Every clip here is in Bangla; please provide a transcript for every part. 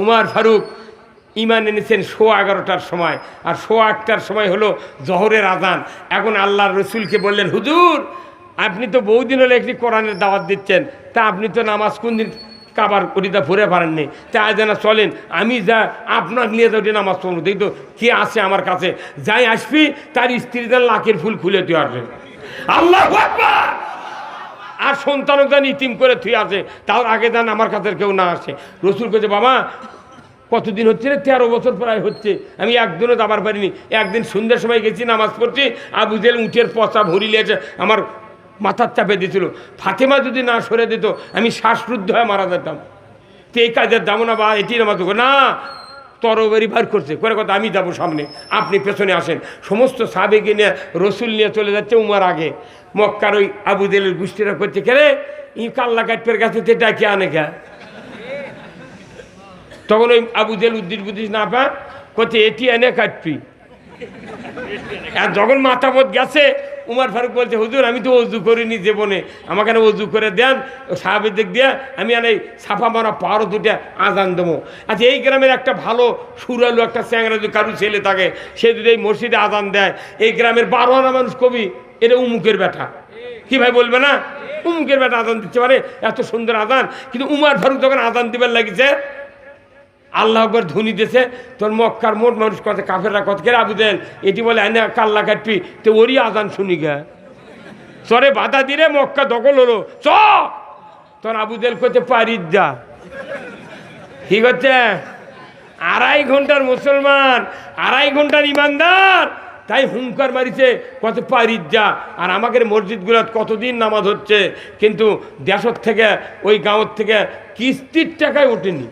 উমার ফারুক ইমান এনেছেন শো এগারোটার সময়। আর শো আটটার সময় হলো জহরের আজান। এখন আল্লাহ রসুলকে বললেন, হুজুর, আপনি তো বহুদিন হলে একটি কোরআনের দাওয়াত দিচ্ছেন। তা আপনি তো নামাজ কোন দিন কাবার করিতা ফুরে পারেননি। তা আজ না চলেন, আমি যা আপনার নিয়ে যাও নামাজ পড়ব। দেখি তো কে আসে আমার কাছে। যাই আসবি, তার স্ত্রীদের লাখের ফুল খুলে তুই আসবেন আল্লাহ! আর সন্তানক যেন ইতিম করে থুই আছে তার আগে যেন আমার কাছে কেউ না আসে। রসুল কেছে বাবা, কতদিন হচ্ছে রে? তেরো বছর প্রায় হচ্ছে। আমি একদিনও দাবার পারিনি। একদিন সন্ধ্যার সময় গেছি, নামাজ পড়ছি, আবু জেল উঠের পচা ভরি লিয়েছে আমার মাথার চাপে দিয়েছিল। ফাতেমা যদি না সরে দিত, আমি শ্বাসরুদ্ধ হয়ে মারা যেতাম। তো এই কাজের দামো না, বা এটি নামাজ না তরবারি বার করছে। করে কথা, আমি যাব সামনে, আপনি পেছনে আসেন। সমস্ত সাবেকে নিয়ে রসুল নিয়ে চলে যাচ্ছে উমার আগে। মক্কার ওই আবু জেলের গোষ্ঠীরা করছে কেরে ই কাল্লা কাটপের কাছে তে ডাকে আনে কে? তখন ওই আবু উদ্দিন বুদ্দিস না পা করছে এটি এনে কাটপি আর যখন মাথা মাথাপথ গেছে উমার ফারুক বলছে, হুজুর, আমি তো অজু করিনি জীবনে। আমাকে অজু করে দেন। সাহাবেদিক দিয়ে, আমি আর এই সাফা মারা পাহাড় দুটা আজান দেবো। আচ্ছা এই গ্রামের একটা ভালো, সুরালু একটা চ্যাংরা যদি কারু ছেলে থাকে, সে যদি এই মসজিদে আজান দেয়, এই গ্রামের বারো আনা মানুষ কবি, এটা উমুকের ব্যাটা। কি ভাই বলবে না? উমুকের ব্যাটা আজান দিতে পারে এত সুন্দর আজান। কিন্তু উমার ফারুক যখন আজান দিবার লাগিছে আল্লাহ আকবর ধ্বনি দিয়েছে তোর মক্কার মোট মানুষ কত, কাফেররা কত? কেরে আবু দেন এটি বলে এনে কাল্লা কাটপি তো ওরই আজান শুনি গে। চরে বাধা দিলে মক্কা দখল হলো। চ! তোর আবু দেল করতে পারি যা। ঠিক হচ্ছে আড়াই ঘণ্টার মুসলমান, আড়াই ঘণ্টার ইমানদার, তাই হুঙ্কার মারিছে, কত যা। আর আমাদের মসজিদগুলো কতদিন নামাজ হচ্ছে, কিন্তু দেশর থেকে, ওই গাঁৱর থেকে কিস্তির টাকায় ওঠেনি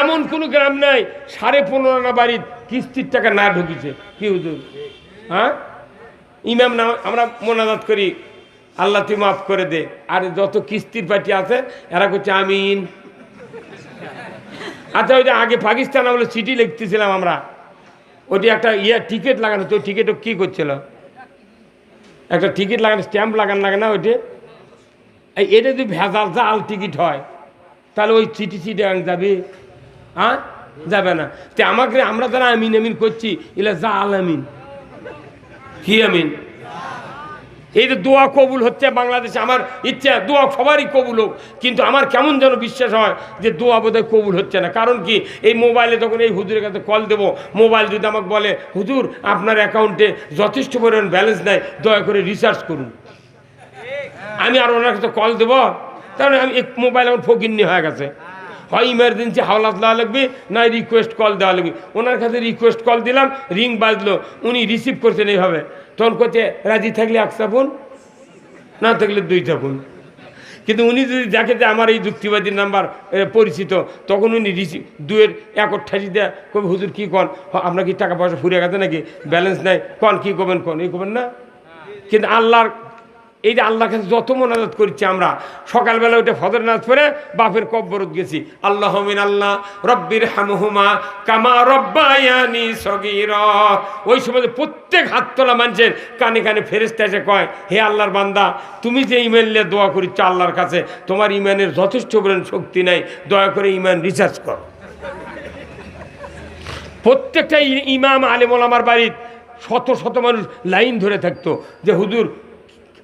এমন কোনো গ্রাম নাই, সাড়ে পনেরো না বাড়ির কিস্তির টাকা না ঢুকিছে। কি হুজুর? হ্যাঁ? ইমাম না, আমরা মোনাজাত করি, আল্লাহ তুই মাফ করে দে। আর যত কিস্তির পার্টি আছে, এরা করছে আমিন। আচ্ছা ওই যে আগে পাকিস্তান আমলে চিঠি লিখতেছিলাম আমরা। ওটি একটা ইয়ে টিকিট লাগানো তো টিকিটও কী করছিল? একটা টিকিট লাগানো, স্ট্যাম্প লাগানো লাগে না ওইটি? এটা যদি ভেজাল জাল টিকিট হয় তাহলে ওই চিঠি চিঠি যাবে? হ্যাঁ? যাবে না। তে আমাকে, আমরা যারা আমিন আমিন করছি, এলা আল আমিন। কি আমিন? এই যে দোয়া কবুল হচ্ছে বাংলাদেশে, আমার ইচ্ছা, দোয়া সবারই কবুল হোক, কিন্তু আমার কেমন যেন বিশ্বাস হয় যে দোয়া বোধহয় কবুল হচ্ছে না। কারণ কি, এই মোবাইলে যখন এই হুজুরের কাছে কল দেবো, মোবাইল যদি আমাকে বলে, হুজুর, আপনার অ্যাকাউন্টে যথেষ্ট পরিমাণ ব্যালেন্স নেয় দয়া করে রিসার্চ করুন। আমি আর ওনার কাছে কল দেবো তাহলে আমি মোবাইল আমার ফকিন্নি হয়ে গেছে। হয় ইমার্জেন্সি হাওলাত দেওয়া লাগবে না রিকোয়েস্ট কল দেওয়া লাগবে। ওনার কাছে রিকোয়েস্ট কল দিলাম রিং বাজলো, উনি রিসিভ করছেন এইভাবে। তখন করছে রাজি থাকলে একটা ফোন না থাকলে দুইটা ফোন কিন্তু উনি যদি দেখে যে আমার এই যুক্তিবাদীর নাম্বার পরিচিত, তখন উনি রিসিভ দুয়ের এক অঠাশি দেয় কবে হুজুর কী কন? আপনার কি টাকা পয়সা ফুরিয়ে গেছে নাকি? ব্যালেন্স নাই, কন, কী করবেন, কন? এই করবেন না? কিন্তু আল্লাহর এই যে আল্লাহ কাছে যত মোনাজাত করছি আমরা, সকালবেলা উঠে ফজর নাচ পরে বাপের কব্বরত গেছি। আল্লাহ মিন আল্লাহ রব্বির হামহুমা কামা রব্বায়ানি সগীর। ওই সময় প্রত্যেক হাত তোলা মানুষের কানে কানে ফেরেস্তা এসে কয়, হে আল্লাহর বান্দা, তুমি যে ইমেল নিয়ে দোয়া করিচ্ছ আল্লাহর কাছে, তোমার ইমানের যথেষ্ট পরিমাণ শক্তি নাই, দয়া করে ইমান রিসার্চ করো। প্রত্যেকটা ইমাম আলেমল আমার বাড়ির শত শত মানুষ লাইন ধরে থাকতো যে, হুজুর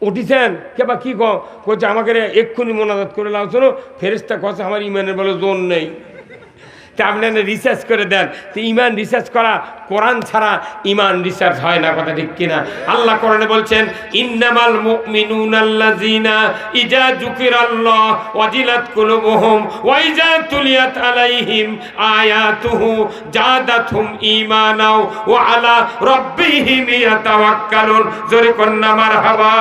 উঠিছেন। কে বা কী কচ্ছে আমাকে এক্ষুনি মোনাজাত করে লাও শোনো ফেরেস্তা আমার ইমানের বলে জোর নেই। তা রিসার্চ করে দেন। তো ইমান রিসার্চ করা, কোরআন ছাড়া ইমান রিসার্চ হয় না, কথা ঠিক কিনা? আল্লাহ কোরআনে বলছেন, ইন্নামাল মুমিনুন আল্লাযিনা ইজা যুকিরাল্লাহ ওয়াজিলাত কুলুবুহুম ওয়া ইজা তুলিয়াত আলাইহিম আয়াতুহু জাদাতহুম ঈমানাও ওয়া আলা রাব্বিহিম ইয়াতাওয়াক্কালুন। জোরে কন্না মারহাবা।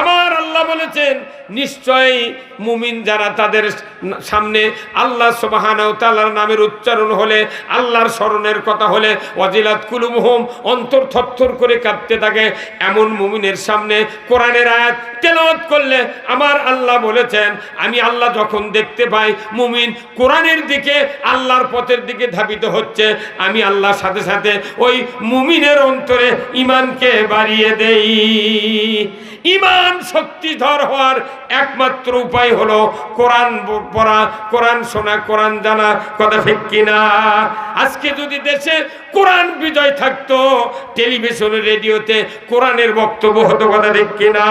আমার আল্লাহ বলেছেন নিশ্চয়ই মুমিন যারা তাদের সামনে আল্লাহ সুবহানাহু তাআলার নামের উচ্চারণ হলে, আল্লাহর স্মরণের কথা হলে, ওয়াজিলাত কুলুবহুম, অন্তর থরথর করে কাঁদতে থাকে। এমন মুমিনের সামনে কোরআনের আয়াত তেলাওয়াত করলে আমার আল্লাহ বলেছেন, আমি আল্লাহ যখন দেখতে পাই মুমিন কোরআনের দিকে, আল্লাহর পথের দিকে ধাবিত হচ্ছে, আমি আল্লাহর সাথে সাথে ওই মুমিনের অন্তরে ইমানকে বাড়িয়ে দেই। ইমান শক্তিধর হওয়ার একমাত্র উপায় হলো কোরআন পড়া, কোরআন শোনা, কোরআন জানা, কথা ঠিক কিনা। আজকে যদি দেশে কোরআন বিজয় থাকতো, টেলিভিশনে, রেডিওতে কোরআনের বক্তব্য হতো কথা ঠিক কিনা।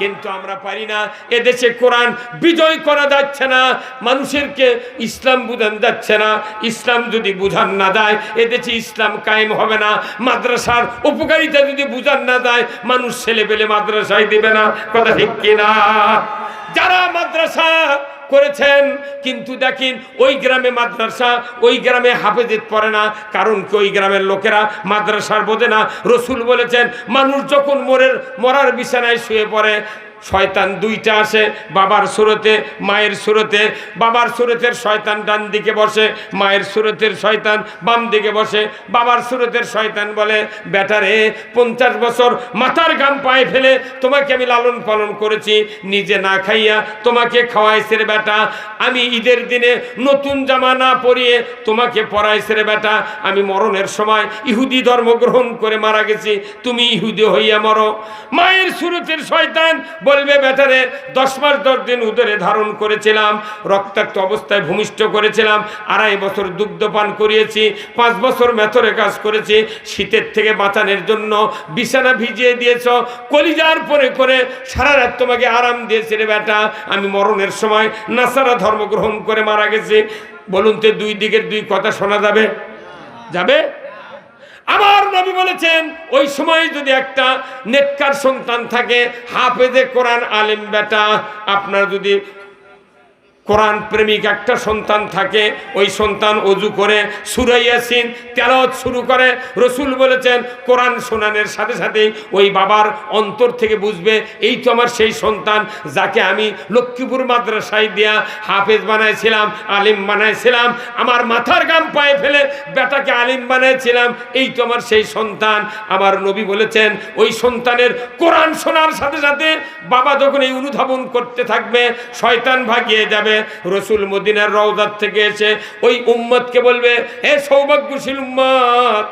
কিন্তু আমরা পারি না। এদেশে কোরআন বিজয় করা যাচ্ছে না, মানুষেরকে ইসলাম বুঝান যাচ্ছে না। ইসলাম যদি বুঝান না দেয় এদেশে ইসলাম কায়েম হবে না। মাদ্রাসার উপকারিতা যদি বুঝান না দেয় মানুষ ছেলে পেলে মাদ্রাসায় দেবে না। কথা ঠিক কিনা? যারা মাদ্রাসা করেছেন। কিন্তু দেখিন, ওই গ্রামে মাদ্রাসা, ওই গ্রামে হাফেজিত পড়ে না। কারণ কি, ওই গ্রামের লোকেরা মাদ্রাসার বোঝে না। রসুল বলেছেন, মানুষ যখন মরের, মরার বিছানায় শুয়ে পড়ে শয়তান দুইটা আসে, বাবার সুরতে, মায়ের সুরতে। বাবার সুরতের শয়তান ডান দিকে বসে, মায়ের সুরতের শয়তান বাম দিকে বসে। বাবার সুরতের শয়তান বলে বেটারে পঞ্চাশ বছর মাথার গাম পায়ে ফেলে তোমাকে আমি লালন পালন করেছি, নিজে না খাইয়া তোমাকে খাওয়াইছে রে বেটা। আমি ঈদের দিনে নতুন জামা না পরিয়ে তোমাকে পরাইছে রে বেটা। আমি মরণের সময় ইহুদি ধর্ম গ্রহণ করে মারা গেছি, তুমি ইহুদি হইয়া মরো। মায়ের সুরতের শয়তান বলবে বেটারে দশ মাস দশ দিন উদরে ধারণ করেছিলাম, রক্তাক্ত অবস্থায় ভূমিষ্ঠ করেছিলাম, আড়াই বছর দুগ্ধ পান করিয়েছি, পাঁচ বছর মেথরে কাজ করেছি, শীতের থেকে বাঁচানোর জন্য বিছানা ভিজিয়ে দিয়েছ, কলিজার পরে করে সারা রাত তোমাকে আরাম দিয়েছে রে বেটা। আমি মরণের সময় নাসারা ধর্ম গ্রহণ করে মারা গেছি। বলুন তো দুই দিকের দুই কথা শোনা যাবে? যাবে? আমার নবী বলেছেন, ওই সময় যদি একটা নেটকার সন্তান থাকে, হাফেজে কোরআন আলেম বেটা, আপনার যদি কোরআন প্রেমিক একটা সন্তান থাকে, ওই সন্তান অজু করে সুরাইয়াসিন তেলাওয়াত শুরু করে। রসুল বলেছেন, কোরআন শোনানের সাথে সাথেই ওই বাবার অন্তর থেকে বুঝবে, এই তো আমার সেই সন্তান যাকে আমি লক্ষ্মীপুর মাদ্রাসায় দিয়া হাফেজ বানাইছিলাম, আলিম বানাইছিলাম, আমার মাথার গাম পায়ে ফেলে বেটাকে আলিম বানাইছিলাম, এই তো আমার সেই সন্তান। আমার নবী বলেছেন, ওই সন্তানের কোরআন শোনার সাথে সাথে বাবা যখন এই অনুধাবন করতে থাকবে, শয়তান ভাগিয়ে যাবে রসুল মদিনার রওদার থেকে এসে ওই উম্মতকে বলবে, হে সৌভাগ্যশীল উম্মত,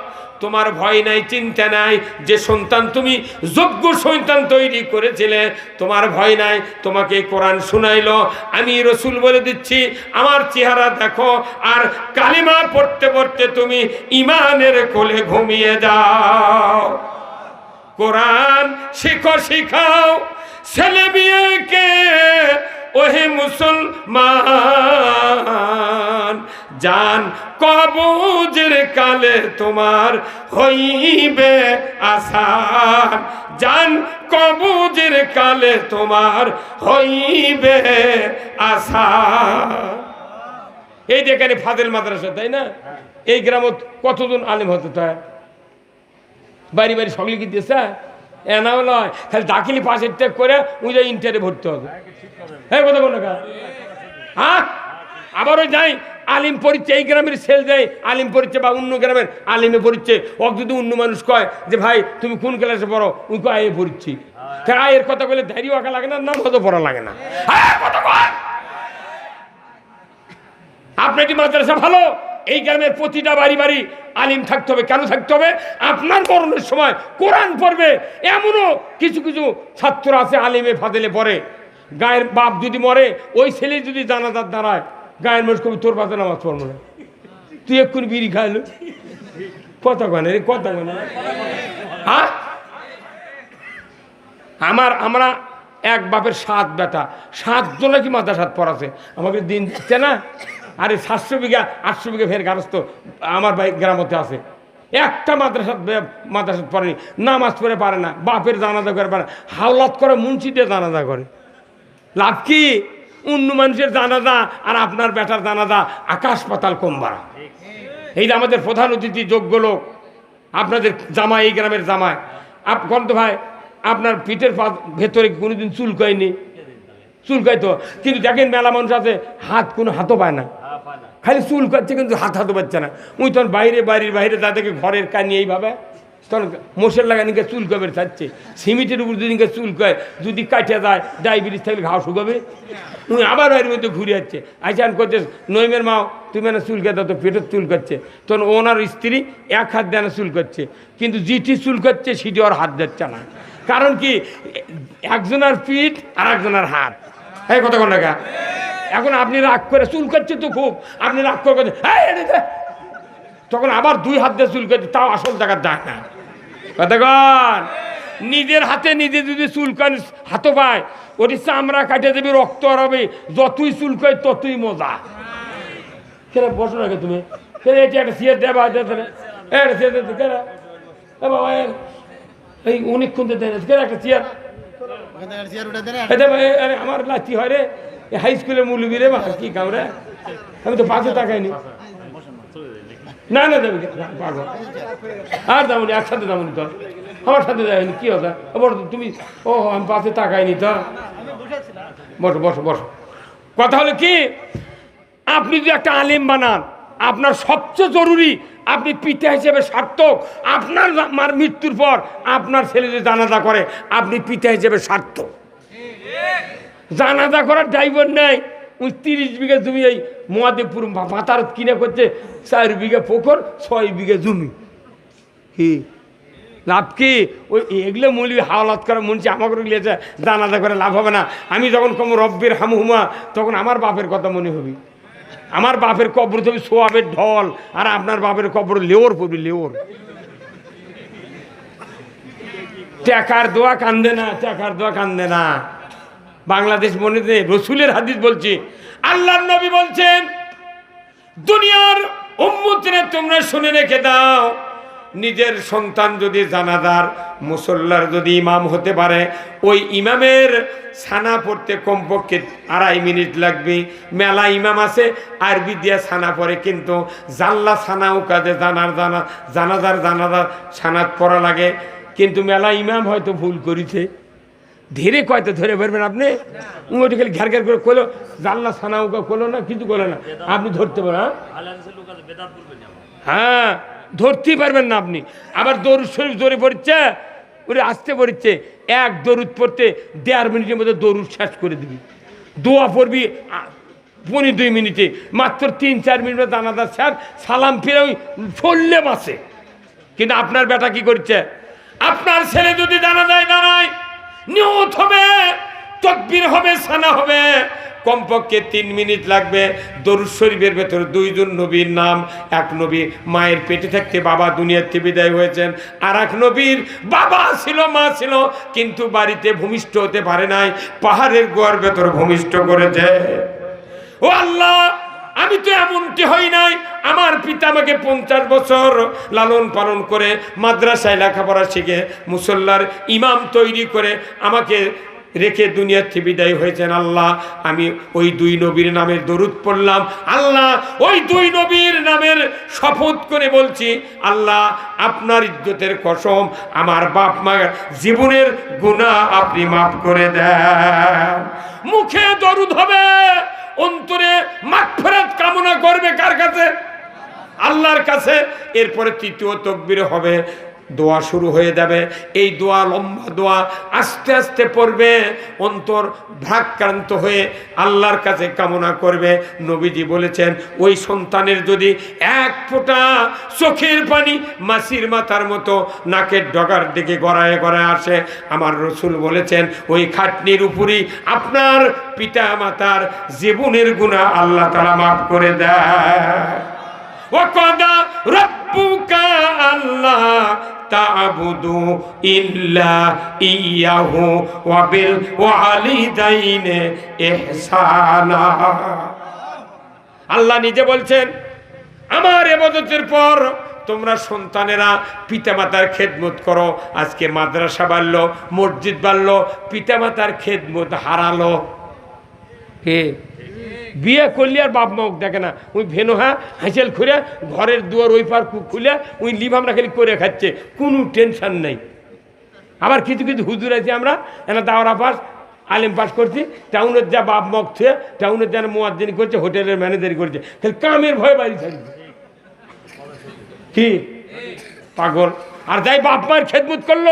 তোমার ভয় নাই, চিন্তা নাই, যে সন্তান তুমি যোগ্য সন্তান তৈরি করেছিলে, তোমার ভয় নাই, তোমাকে কোরআন শুনাইলো, আমি রসুল বলে দিচ্ছি, আমার চেহারা দেখো আর কালিমা পড়তে পড়তে তুমি ইমানের কোলে ঘুমিয়ে যাও। কোরআন শিখো, শিখাও, ছেলে বিয়েকে ওহে মুসলমান, জান কবুজের কালে তোমার হইবে আসান। জান কবুজের কালে তোমার হইবে আসান। এই যে এখানে ফাদেল মাদ্রাসা, তাই না? এই গ্রামত কতজন আলেম হতে তাই বাড়ি বাড়ি সকলে কি দিয়েছে এনাও নয় খালি দাখিলি পাশের টেক করে যে ইন্টারে ভর্তি হবে। হ্যাঁ কথা বলো হ্যাঁ? আবারও যাই, আলিম পরিচয়, এই গ্রামের সেল যায় আলিম পরিচয় বা অন্য গ্রামের আলিমে পরিচয় ওক যদি অন্য মানুষ কয় যে, ভাই, তুমি কোন ক্লাসে পড়ো? উই কয় আয়ে পড়ছি। তা আয়ের কথা বলে ধৈর্য আঁকা লাগে না নাম হতো পড়া লাগে না। হ্যাঁ। আপনার কি মাদ্রাসা ভালো? এই গ্রামের প্রতিটা বাড়ি বাড়ি আলিম থাকতে হবে, কেন থাকতে হবে? আপনার মরণের সময় কোরআন পড়বে, এমনও কিছু কিছু ছাত্র আছে আলিমে ফাদেলে পড়ে। গায়ের বাপ যদি মরে, ওই ছেলে যদি জানাজার দাঁড়ায়, গায়ের মানুষ কবি, তোর পাতে নামাজ পড়ব না। তুই এক্ষুনি বিড়ি খাইলো কথা কনে রে, কথা কনে হ্যাঁ আমার, আমরা এক বাপের সাত বেটা সাতজনে কি মাথা সাত পড়াছে? আমাকে দিন দিচ্ছে না আরে সাতশো বিঘা, আটশো বিঘা ফের গারস্থ আমার ভাই গ্রামতে আছে। একটা মাদ্রাসা মাদ্রাসা পড়েনি, নামাজ পড়ে পারে না, বাপের জানাজা করে পারে হাওলাত করে মুন্সি দিয়ে জানাজা করে। লাভ কি? অন্য মানুষের জানাজা আর আপনার বেটার জানাজা আকাশ পাতাল কম বাড়া। এই যে আমাদের প্রধান অতিথি, যোগ্য লোক, আপনাদের জামাই, এই গ্রামের জামাই। আপ গন্ত ভাই, আপনার পিঠের পা ভেতরে কোনোদিন চুল চুলকায়নি। চুলকায় তো কিন্তু দেখেন মেলা মানুষ আছে, হাত কোনো হাতও পায় না। খালি চুল করছে কিন্তু হাত হাতও পাচ্ছে না। উই তখন বাইরে, বাড়ির বাইরে তাদেরকে ঘরের কানি এইভাবে তখন মোষের লাগানিকে চুল কবে চাচ্ছে। সিমেন্টের উপর যদি চুল কয়, যদি কাটে যায়, ডায়াবেটিস থাকলে ঘাস শুকাবে। উনি আবার বাড়ির মধ্যে ঘুরে যাচ্ছে আইসান করছে নইমের মাও তুমি না চুল কাটা, তো পেটের চুল করছে তখন ওনার স্ত্রী এক হাত দেয় চুল করছে কিন্তু জিটি চুল করছে সেটি ওর হাত যাচ্ছে না। কারণ কি, একজনের পিঠ আর একজনের হাত। এই কত টাকা এখন আপনি রাগ করে চুল করছে তো খুব। আপনি রাগ করে। তখন আবার দুই হাত দিয়ে চুল কাটছে তাও আসল টাকা যায় না। কতক্ষণ নিজের হাতে নিজে যদি চুলকান হাতও পায় ওটি চামড়া কাটে দেবে রক্ত হবে যতই চুল চুলকায় ততই মজা। কেন বসো কে তুমি? কেন এটি একটা সিয়ার দেবা একটা সিয়ার দিতে কেন বাবা এই অনেকক্ষণ দিতে কেন একটা চেয়ার আমার লাচি হয় রে। হাই স্কুলের মুলবি রে বা কি কাম রে? আমি তো পাঁচশো টাকাই নি, না পাগল। আর দামনি একসাথে দামনি তো। আমার সাথে যায়নি কি কথা বলো তুমি, ও, আমি পাশে টাকাইনি তো। বসো বসো বসো। কথা হলো কি, আপনি যদি একটা আলিম বানান, আপনার সবচেয়ে জরুরি, আপনি পিতা হিসেবে সার্থক, আপনার মার মৃত্যুর পর আপনার ছেলে যে জানাজা করে, আপনি পিতা হিসেবে সার্থক। জানাজা করার ড্রাইভার নেই। ওই তিরিশ বিঘা জমি এই মহাদেবপুর মাতার কিনে করছে চার বিঘা পুকুর ছয় বিঘা জমি। কি? লাভ কি? ওই এগুলো মূল্য হাওলাত করে মনছি আমাকে লিয়েছে জানাজা করে লাভ হবে না। আমি যখন কম রব্বের হামহুমা, তখন আমার বাপের কথা মনে হবে। আমার বাপের কবর তুমি সোয়াবের ঢল, আর আপনার বাপের কবর লেওর পড়বি, লেওর। টাকার দোয়া কান্দে না, টাকার দোয়া কান্দে না। বাংলাদেশ মনে রসুলের হাদিস বলছি, আল্লাহর নবী বলছেন, দুনিয়ার উম্মতরে তোমরা শুনে রেখে দাও, নিজের সন্তান যদি জানাদার মুসল্লার যদি ইমাম হতে পারে, ওই ইমামের ছানা পড়তে কমপক্ষে আড়াই মিনিট লাগবে, মেলা ইমাম আছে, আরবি দিয়া ছানা পড়ে, কিন্তু জানলা ছানাও কাজে, জানার জানা, জানাজার জানাজার ছানাত পড়া লাগে, কিন্তু মেলা ইমাম হয়তো ভুল করেছে। ধীরে কয়তো ধরে পারবেন আপনি? ওইটা খালি ঘের ঘের করে কোলো। জানলা ছানা উকা কোলো না, কিছু কোলো না। আপনি ধরতে পারেন হ্যাঁ? হ্যাঁ ধরতেই পারবেন না আপনি। আবার দরুদ শরীফ জোরে পড়ছে, ওরে আসতে পড়ছে। এক দরুদ পড়তে দেড় মিনিটের মধ্যে দরুদ শেষ করে দিবি। দোয়া পড়বি পনেরো দুই মিনিটে। মাত্র তিন, চার মিনিটে দানাদার স্যার সালাম ফিরে ওই চললে মাসে কিন্তু আপনার বেটা কি করছে? আপনার ছেলে যদি জানা যায় দাঁড়ায় নিয়ত হবে, তকবির হবে, সানা হবে। কমপক্ষে তিন মিনিট লাগবে। দরুদ শরীফের ভেতরে দুইজন নবীর নাম, এক নবী মায়ের পেটে থাকতে বাবা দুনিয়ার থেকে বিদায় হয়েছেন আর এক নবীর বাবা ছিল, মা ছিল, কিন্তু বাড়িতে ভূমিষ্ঠ হতে পারে নাই, পাহাড়ের গোয়ার ভেতর ভূমিষ্ঠ করেছে। ও আল্লাহ! আমি তো এমনটি হই নাই। আমার পিতা আমাকে পঞ্চাশ বছর লালন পালন করে মাদ্রাসায় লেখাপড়া শিখে মুসল্লার ইমাম তৈরি করে আমাকে রেখে দুনিয়ার থেকে বিদায় হয়েছেন আল্লাহ। আমি ওই দুই নবীর নামের দরুদ পড়লাম। আল্লাহ, ওই দুই নবীর নামের শপথ করে বলছি, আল্লাহ, আপনার ইজ্জতের কসম, আমার বাপ মা জীবনের গুণা আপনি মাফ করে দেন। মুখে দরুদ হবে। অন্তরে মাগফিরাত কামনা করবে কার কাছে? আল্লাহর কাছে। এরপরে তৃতীয় তকবির হবে। দোয়া শুরু হয়ে যাবে। এই দোয়া লম্বা দোয়া আস্তে আস্তে পড়বে, অন্তর ভ্রাক্রান্ত হয়ে আল্লাহর কাছে কামনা করবে। নবীজি বলেছেন, ওই সন্তানের যদি এক ফোঁটা চোখের পানি মাসির মাথার মতো নাকের ডগার দিকে গড়ায় গড়ায় আসে। আমার রসুল বলেছেন, ওই খাটনির উপরই আপনার পিতা মাতার জীবনের গুণা আল্লাহ তারা মাফ করে দেয়। রব্বুকা আল্লাহ তাবুদু ইল্লা ইয়াহু ওয়া বিল ওয়ালিদাইনি ইহসানা আল্লাহ নিজে বলছেন, আমার এবাদতের পর তোমরা সন্তানেরা পিতামাতার খেদমত করো। আজকে মাদ্রাসা বাড়ল, মসজিদ বাড়ল, পিতামাতার খেদমত হারালো। কে? বিয়ে করলি আর বাপ মাও দেখে না। ওই ভেনো হ্যাঁ হাঁসেল খুলে ঘরের দুয়ার ওই পার খুলে ওই আমরা খালি করে খাচ্ছে। কোনো টেনশন নেই। আবার কিছু কিছু হুজুর আছি আমরা, এনা দাওরা পাস, আলিম পাস করছি, টাউনের যা বাপ মগ থুয়ে টাউনের যেন মোয়াজ্জিন করছে, হোটেলের ম্যানেজারি করছে। খালি কামের ভয়ে বাড়ি থাকবে কি? পাগল। আর যাই বাপ মায়ের খেদমত করল,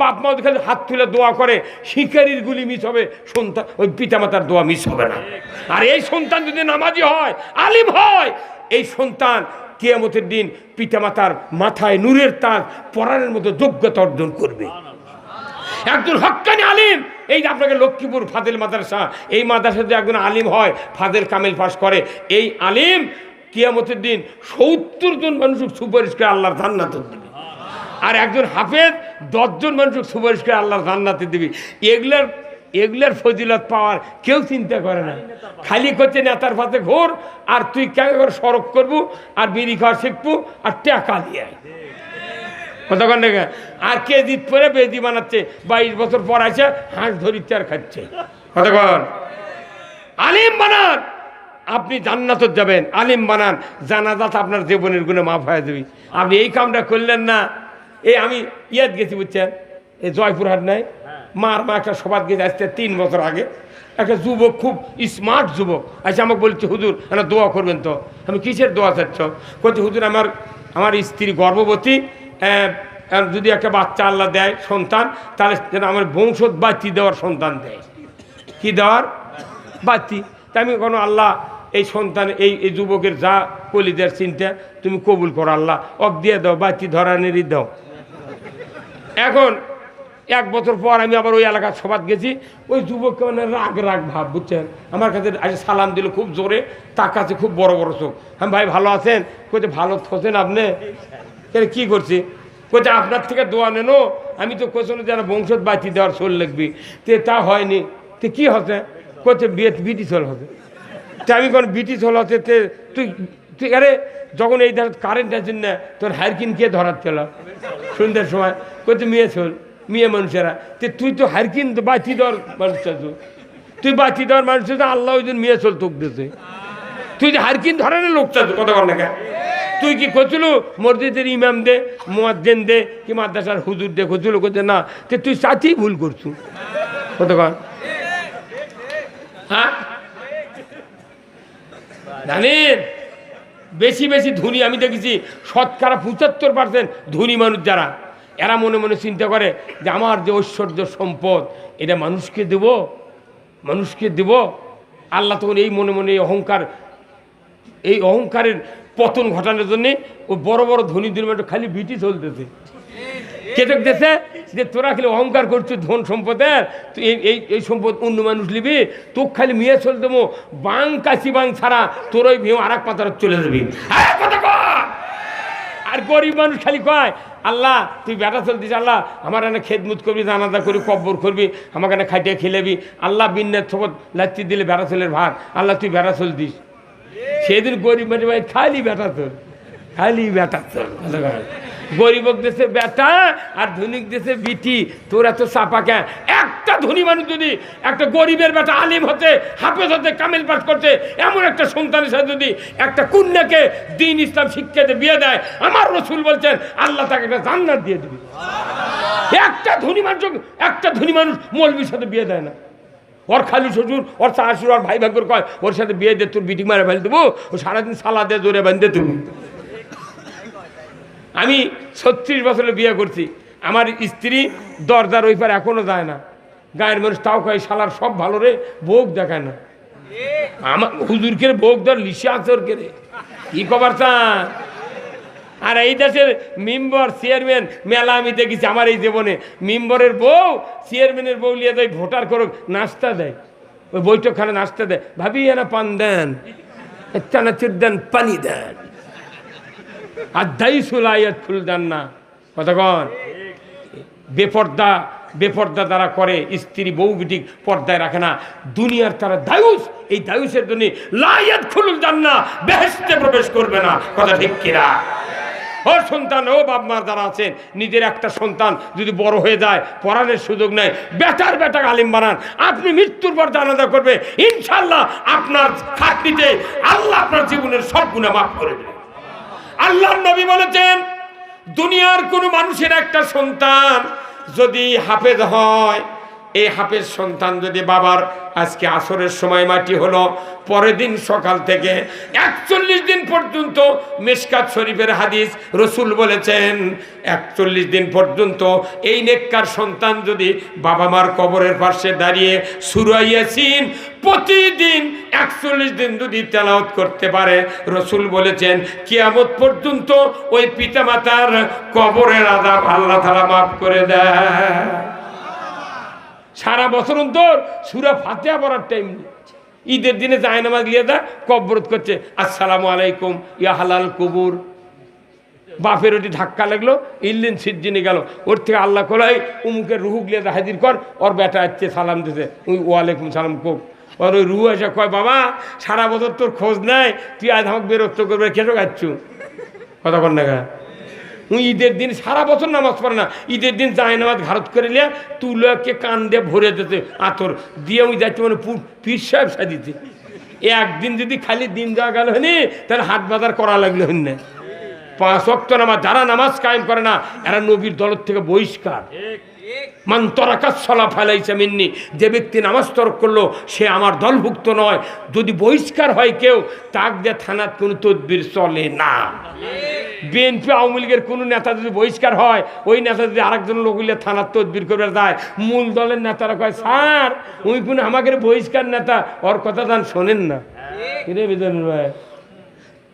বাপ মা ওদের হাত তুলে দোয়া করে, শিকারির গুলি মিস হবে সন্তান ওই পিতামাতার দোয়া মিস হবে না। আর এই সন্তান যদি নামাজি হয়, আলিম হয়, এই সন্তান কিয়ামতের দিন পিতামাতার মাথায় নূরের তাজ পরাণের মতো যোগ্যতা অর্জন করবে। একজন হক্কানি আলিম, এই যে আপনাকে লক্ষ্মীপুর ফাদেল মাদ্রাসা, এই মাদ্রাসা যদি একজন আলিম হয় ফাদেল কামিল পাস করে, এই আলিম কিয়ামতের দিন সত্তর জন মানুষের সুপারিশ করে আল্লাহর জান্নাত দেবে আর একজন হাফেজ, দশজন মানুষের সুপারিশ করে আল্লাহর জান্নাতে দিবি। এগুলার এগুলার ফজিলত পাওয়ার কেউ চিন্তা করে না। খালি করছে নেতার পাতে ঘোর, আর তুই কেন করে সড়ক করব, আর বিড়ি খাওয়া শিখব, আর টাকা দিয়ে। কতক্ষণ দেখে আর কে জিত পরে বেদি বানাচ্ছে, বাইশ বছর পর আছে হাঁস ধরিচ্ছে আর খাচ্ছে। কতক্ষণ আলিম বানান! আপনি জান্নাতত যাবেন, আলিম বানান। জানাজাত আপনার জীবনের গুণে মাফ হয়ে যাবি। আপনি এই কামটা করলেন না। এই আমি ইয়াদ গেছি বুঝছেন? এই জয়পুরহাট নাই। মার মা একটা সবাদ গেছে আসতে তিন বছর আগে। একটা যুবক খুব স্মার্ট যুবক। আচ্ছা আমাকে বলছে হুজুর একটা দোয়া করবেন তো? আমি কিসের দোয়া চাচ্ছ? বলছি হুজুর আমার আমার স্ত্রী গর্ভবতী যদি একটা বাচ্চা আল্লাহ দেয় সন্তান তাহলে যেন আমার বংশত বাচ্চি দেওয়ার সন্তান দেয়। কি দেওয়ার? বাতি। তা আমি কোনো আল্লাহ এই সন্তান এই এই যুবকের যা কলিদের চিন্তা তুমি কবুল করো আল্লাহ। অক দিয়ে দাও বাতি ধরানেরই দাও। এখন এক বছর পর আমি আবার ওই এলাকার সবাদ গেছি, ওই যুবককে মানে রাগ রাগ ভাব, বুঝছেন? আমার কাছে আজ সালাম দিল খুব জোরে, তার কাছে খুব বড় বড় চোখ আমি ভাই ভালো আছেন? কোথায় ভালো থাকেন আপনি। কি করছি? কোথায় আপনার থেকে দোয়া নেনো। আমি তো কোথাও যেন বংশত বাতি দেওয়ার সোল লিখবি তে তা হয়নি। তে কি হতে কোথায় বিয়ে বিটি চল হতে তা আমি কোন বিটি চল হতে তে তুই আরে যখন এই ধর কারেন্ট আছে না তোর হারকিন কে ধরার সন্ধ্যার সময়। কোথায় মেয়ে চল মেয়ে মানুষেরা। তে তুই তো হারকিন বাতি দেওয়ার মানুষ তুই বাতি দেওয়ার মানুষ আল্লাহ ওই দিন মেয়ে চল তোক দিতে তুই হারকিন ধরনের লোক চাচ্ছ কত কর না তুই কি করছিল মসজিদের ইমাম দে, মোয়াজ্জেন দে, কি মাদ্রাসার হুজুর দে করছিল করছে না। তে তুই সাথেই ভুল করছু। কত কর। হ্যাঁ? জানেন বেশি বেশি ধনী, আমি দেখেছি শতকরা পঁচাত্তর পার্সেন্ট ধনী মানুষ যারা, এরা মনে মনে চিন্তা করে যে আমার যে ঐশ্বর্য সম্পদ, এটা মানুষকে দেব? মানুষকে দেব? আল্লাহ তখন এই মনে মনে এই অহংকার, এই অহংকারের পতন ঘটানোর জন্যে ও বড় বড় ধনী ধনী খালি বিটি চলতেছে। কেটক দেশে যে তোরা খালি অহংকার করছিস ধন সম্পদের, তুই এই এই সম্পদ অন্য মানুষ নিবি, তোক খালি মেয়ে চল দেবো, বাং কাশি বাং ছাড়া তোর ওই ভিউ আর এক পাতার চলে যাবি। আরে গরিব মানুষ খালি কয়, আল্লাহ, তুই বেটা চলতিস আল্লাহ, আমার এনে খেদমুত করবি, জানাজা করি, কব্বর করবি, আমাকে এনে খাইটে খেলেবি, আল্লাহ বিন্নের থবত লাচ্ছি দিলে বেড়া চলের ভাত, আল্লাহ, তুই বেড়া চলতিস সেদিন গরিব মানে ভাই খালি বেটা চল, খালি বেটা চল। গরিবক দেশে বেটা আর ধনিক দেশে বিটি, তোর এত চাপা কেন? একটা ধনী মানুষ যদি একটা গরিবের বেটা আলিম হতে, হাফেজ হতে, কামিল পাঠ করতে, এমন একটা সন্তানের সাথে যদি একটা কন্যাকে দিন ইসলাম শিক্ষাতে বিয়ে দেয়, আমার রসুল বলছেন, আল্লাহ তাকে একটা জান্নাত দিয়ে দিবি। একটা ধনী মানুষ, একটা ধনী মানুষ মৌলবীর সাথে বিয়ে দেয় না। ওর খালু শ্বশুর, ওর শাশুর ওর ভাই ভাগ্যর কয়, ওর সাথে বিয়ে দে তোর বিটি মারে ফেল দেবো, ও সারাদিন সালা দিয়ে জোরে বান্ধে তুমি আমি ছত্রিশ বছরে বিয়ে করছি। আমার স্ত্রী দরজার ওই পার এখনও যায় না। গায়ের মানুষ তাও কয়, শালার সব ভালো রে, ভোগ দেখায় না। আমার হুজুরকে ভোগ ধর লিসে ওর রে। কি কবার চান আর এই দেশের মেম্বর, চেয়ারম্যান, মেলা আমি দেখেছি আমার এই জীবনে। মেম্বরের বউ, চেয়ারম্যানের বউ লিয়ে দেয় ভোটার করুক, নাস্তা দেয়। ওই বৈঠকখানে নাস্তা দেয়। ভাবি এরা পান দেন। চানাচুর দেন, পানি দেন। আর দায়ী সুলাইয়াত ফুল দেন না কতক্ষণ বেপর্দা বেপর্দা তারা করে, স্ত্রী বউ বিটি পর্দায় রাখে না, দুনিয়ার তারা দায়ুস এই দায়ুসের জন্য লাইয়াত খুলুল না বেহেস্তে প্রবেশ করবে না। কথা ঠিক কিনা? ও সন্তান, ও বাপ মা যারা আছেন, নিজের একটা সন্তান যদি বড় হয়ে যায়, পড়ানোর সুযোগ নেই বেটার বেটার আলিম বানান, আপনি মৃত্যুর পর জানাজা করবে ইনশাল্লাহ আপনার খাটনিতে আল্লাহ আপনার জীবনের সব গুণা মাফ করে দেবে। আল্লাহ নবী বলেছেন দুনিয়ার কোনো মানুষের একটা সন্তান যদি হাফেজ হয় এই হাফেজ সন্তান যদি বাবার আজকে আসরের সময় মাটি হলো, পরের দিন সকাল থেকে একচল্লিশ দিন পর্যন্ত মেশকাত শরীফের হাদিস রসুল বলেছেন, একচল্লিশ দিন পর্যন্ত এই নেককার সন্তান যদি বাবা মার কবরের পাশে দাঁড়িয়ে সুরাইয়াছিন প্রতিদিন একচল্লিশ দিন যদি তেলাওত করতে পারে, রসুল বলেছেন, কিয়ামত পর্যন্ত ওই পিতামাতার কবরের আদাব আল্লাহ তালা মাফ করে দেয়। সারা বছর অন্তর সুরা ফাতেহা পড়ার টাইম ঈদের দিনে যায় নামাজ লিয়ে দা কবরত করছে, আসসালামু আলাইকুম, ইয়া হালাল কবুর। বাপের ওটি ধাক্কা লাগল, ইল্লিন সিজ্জিনে গেল। ওর থেকে আল্লাহ কলাই, উমুকের রুহু গিয়ে হাজির কর, ওর বেটা আসছে সালাম দিতে উই ওয়ালাইকুম সালাম কোক ওর ওই রুহু এসে কয়, বাবা, সারা বছর তোর খোঁজ নাই, তুই আজ আমাকে বেরোত্ত করবে কেটো গাচ্ছু কথা কর না ঈদের দিন সারা বছর নামাজ পড়ে না। ঈদের দিন যায় নামাজ ঘারত করে নিয়ে তুলোকে কান দিয়ে ভরে দিতে আতর। দিয়ে উই যাচ্ছে মানে পীর সাহেব সাজিতে একদিন যদি খালি দিন দেওয়া গেল হয়নি, তাহলে হাট বাজার করা লাগল হন না পাঁচ অক্ত নামাজ, যারা নামাজ কায়েম করে না, এরা নবীর দলের থেকে বহিষ্কার। মান তরাকাত সলা ফেলাইছে মিন্নি, যে ব্যক্তি নামাজ তরক করল, সে আমার দলভুক্ত নয়। যদি বহিষ্কার হয় কেউ, তাক দিয়ে থানার কোনো তদবির চলে না। বিএনপি আওয়ামী লীগের কোনো নেতা যদি বহিষ্কার হয়, ওই নেতা যদি আরেকজন লোক হইলে থানার তদবির করে যায়। মূল দলের নেতারা কয়, স্যার, উনি কোনো আমাদের বহিষ্কার নেতা। ওর কথা তান শোনেন না। বিজন ভাই?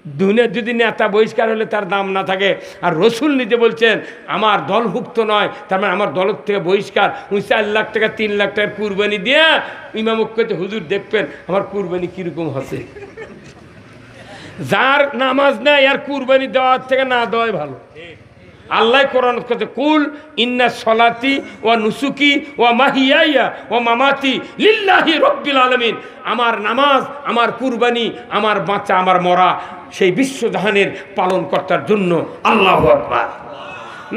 দুনিয়ার যদি নেতা বহিষ্কার হলে তার দাম না থাকে। আর রসুল নিজে বলছেন, আমার দলভুক্ত নয়, তার মানে আমার দলের থেকে বহিষ্কার। উনি চার লাখ টাকা, তিন লাখ টাকার কুরবানি দিয়ে ইমামুক হুজুর দেখবেন, আমার কুরবানি কীরকম হচ্ছে যার নামাজ নেয় আর কুরবানি দেওয়ার থেকে না দেওয়াই ভালো। আল্লাহ কোরআন করতে কুল ইন্না সলাতি ও নুসুকি ও মাহিয়াইয়া ও মামাতি লিল্লাহি রব্বিল আলমিন। আমার নামাজ, আমার কুরবানি, আমার বাঁচা, আমার মরা, সেই বিশ্বজাহানের পালন কর্তার জন্য আল্লাহ আকবার।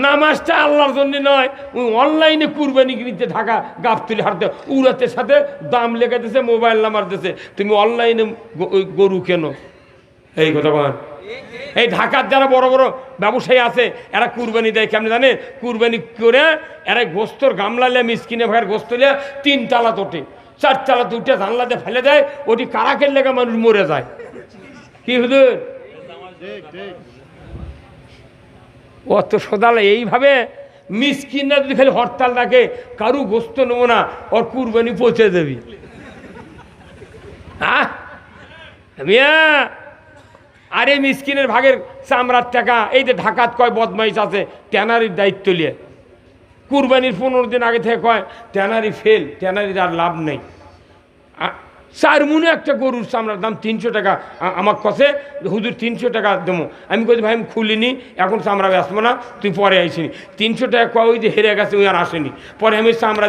নামাজটা আল্লাহর জন্য নয়, ওই অনলাইনে কুরবানি কিনতে ঢাকা গাবতুলি হারতে উড়াতে সাথে দাম লেগে মোবাইল নাম্বার দিতেছে তুমি অনলাইনে গরু কেন? এই কথা বল এই ঢাকার যারা বড় বড় ব্যবসায়ী আছে, এরা কুরবানি দেয় কেমন জানে কুরবানি করে এরা গোস্তর গামলালে মিসকিনে ভাইয়ের গোস্ত লিয়ে তিন তালা তোটে চার তালা দুটে জানলাতে ফেলে দেয়, ওটি কারাকের লেগে মানুষ মরে যায়। কি হুদুর অত সদালে, এইভাবে মিসকিনরা যদি খালি হরতাল ডাকে, কারু গোস্ত নেব না, ওর কুরবানি পৌঁছে দেবি। হ্যাঁ আরে মিসকিনের ভাগের চামড়ার টাকা, এই যে ঢাকাত কয় বদমাইশ আছে, ট্যানারির দায়িত্ব নিয়ে কুরবানির পনেরো দিন আগে থেকে কয়, ট্যানারি ফেল, ট্যানারির আর লাভ নেই। চার মুনে একটা গরুর চামড়ার দাম তিনশো টাকা। আমার কষে হুজুর তিনশো টাকা দেবো আমি কই ভাই, আমি খুলিনি, এখন চামড়া বেসবো না, তুই পরে আইসিনি। তিনশো টাকা কয়, ওই যে হেরে গেছে, ওই আর আসেনি। পরে আমি চামড়া